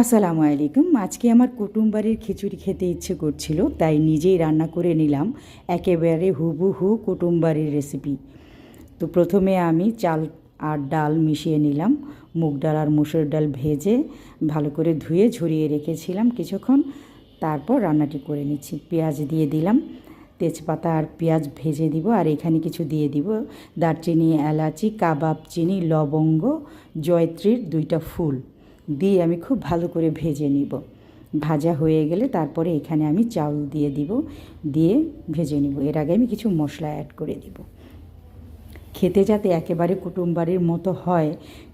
আসসালামু আলাইকুম। আজকে আমার কুটুমবাড়ির খিচুড়ি খেতে ইচ্ছে করছিল, তাই নিজেই রান্না করে নিলাম। একেবারে হুবহু কুটুমবাড়ির রেসিপি তো প্রথমে আমি চাল আর ডাল মিশিয়ে নিলাম। মুগ ডাল আর মুসুর ডাল ভেজে ভালো করে ধুয়ে ঝরিয়ে রেখেছিলাম কিছুক্ষণ। তারপর রান্নাটি করে নিচ্ছি। পেঁয়াজ দিয়ে দিলাম। তেজপাতা আর পেঁয়াজ ভেজে দিব আর এখানে কিছু দিয়ে দিব। দারচিনি, এলাচি, কাবাব, চিনি, লবঙ্গ, জয়ত্রীর দুইটা ফুল। দিয়ে আমি খুব ভালো করে ভেজে নিব। ভাজা হয়ে গেলে তারপরে এখানে আমি চাউল দিয়ে দিব, দিয়ে ভেজে নিব। এর আগে আমি কিছু মশলা অ্যাড করে দিব। খেতে যাতে একেবারে কুটুমবাড়ির মতো হয়,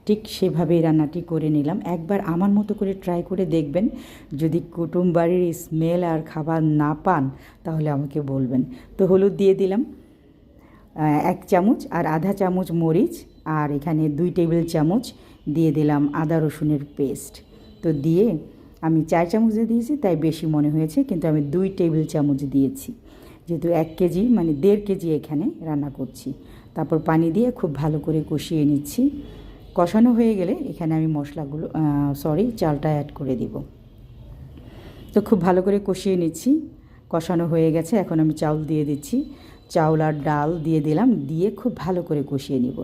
ঠিক সেভাবেই রান্নাটি করে নিলাম। একবার আমার মতো করে ট্রাই করে দেখবেন। যদি কুটুমবাড়ির স্মেল আর খাবার না পান, তাহলে আমাকে বলবেন। তো হলুদ দিয়ে দিলাম এক চামচ আর আধা চামচ মরিচ আর এখানে দুই টেবিল চামচ দিয়ে দিলাম আদা রসুনের পেস্ট। তো দিয়ে আমি চার চামচ দিয়ে দিয়েছি, তাই বেশি মনে হয়েছে, কিন্তু আমি দুই টেবিল চামচ দিয়েছি। যেহেতু এক কেজি মানে দেড় কেজি এখানে রান্না করছি। তারপর পানি দিয়ে খুব ভালো করে কষিয়ে নিচ্ছি। কষানো হয়ে গেলে এখানে আমি মশলাগুলো সরি চালটা অ্যাড করে দিব। তো খুব ভালো করে কষিয়ে নিচ্ছি। কষানো হয়ে গেছে, এখন আমি চাউল দিয়ে দিচ্ছি। চাউল আর ডাল দিয়ে দিলাম, দিয়ে খুব ভালো করে কষিয়ে নিব।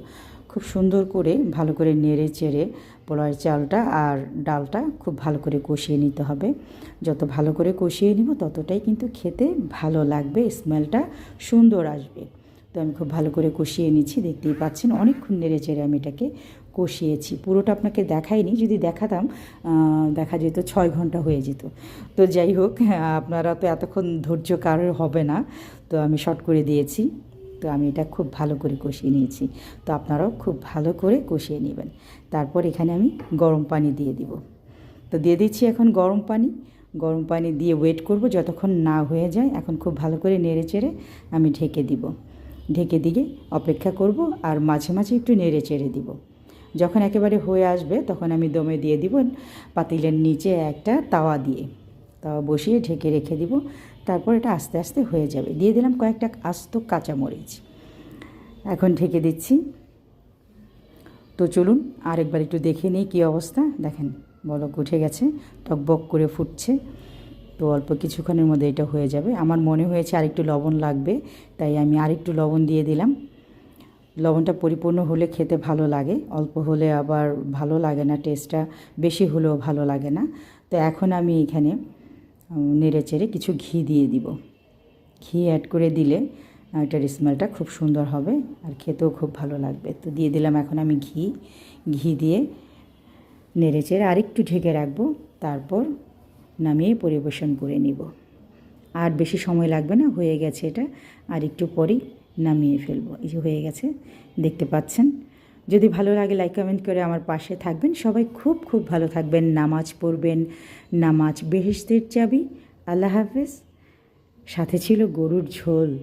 খুব সুন্দর করে ভালো করে নেড়ে চেড়ে পোলাওয়ের চালটা আর ডালটা খুব ভালো করে কষিয়ে নিতে হবে। যত ভালো করে কষিয়ে নিব ততটাই কিন্তু খেতে ভালো লাগবে, স্মেলটা সুন্দর আসবে। তো আমি খুব ভালো করে কষিয়ে নিচ্ছি, দেখতেই পাচ্ছেন অনেকক্ষণ নেড়ে চেড়ে আমি এটাকে কষিয়েছি। পুরোটা আপনাকে দেখাইনি, যদি দেখাতাম দেখা যেত ছয় ঘণ্টা হয়ে যেত। তো যাই হোক, আপনারা তো এতক্ষণ ধৈর্য কারোর হবে না। তো আমি শর্ট করে দিয়েছি। তো আমি এটা খুব ভালো করে কষিয়ে নিয়েছি। তো আপনারাও খুব ভালো করে কষিয়ে নেবেন। তারপর এখানে আমি গরম পানি দিয়ে দিব। তো দিয়ে দিচ্ছি এখন গরম পানি। গরম পানি দিয়ে ওয়েট করব যতক্ষণ না হয়ে যায়। এখন খুব ভালো করে নেড়ে চেড়ে আমি ঢেকে দিব। ঢেকে দিয়ে অপেক্ষা করব আর মাঝে মাঝে একটু নেড়ে চেড়ে দিব। যখন একেবারে হয়ে আসবে তখন আমি দমে দিয়ে দিব পাতিলের নিচে একটা তাওয়া দিয়ে। তাওয়া বসিয়ে ঢেকে রেখে দিব। তারপর এটা আস্তে আস্তে হয়ে যাবে। দিয়ে দিলাম কয়েকটা আস্ত কাঁচামরিচ। এখন ঢেকে দিচ্ছি। তো চলুন আরেকবার একটু দেখে নিই কী অবস্থা। দেখেন, বলক উঠে গেছে, টকবক করে ফুটছে। তো অল্প কিছুক্ষণের মধ্যে এটা হয়ে যাবে। আমার মনে হয়েছে আরেকটু লবণ লাগবে, তাই আমি আরেকটু লবণ দিয়ে দিলাম। লবণটা পরিপূর্ণ হলে খেতে ভালো লাগে, অল্প হলে আবার ভালো লাগে না টেস্টটা বেশি হলেও ভালো লাগে না। তো এখন আমি এখানে নেড়ে চেড়ে কিছু ঘি দিয়ে দিব। ঘি অ্যাড করে দিলে এটার স্মেলটা খুব সুন্দর হবে আর খেতেও খুব ভালো লাগবে। তো দিয়ে দিলাম এখন আমি ঘি। ঘি দিয়ে নেড়ে চেড়ে আরেকটু ঢেকে রাখব, তারপর নামিয়ে পরিবেশন করে নিব। আর বেশি সময় লাগবে না, হয়ে গেছে এটা। আর একটু পরেই নামিয়ে ফেলব। এই যে হয়ে গেছে, দেখতে পাচ্ছেন? যদি ভালো লাগে লাইক কমেন্ট করে আমার পাশে থাকবেন। সবাই খুব খুব ভালো থাকবেন। নামাজ পড়বেন, নামাজ বেহেস্তের চাবি। আল্লাহ হাফেজ। সাথে ছিল গরুর ঝোল।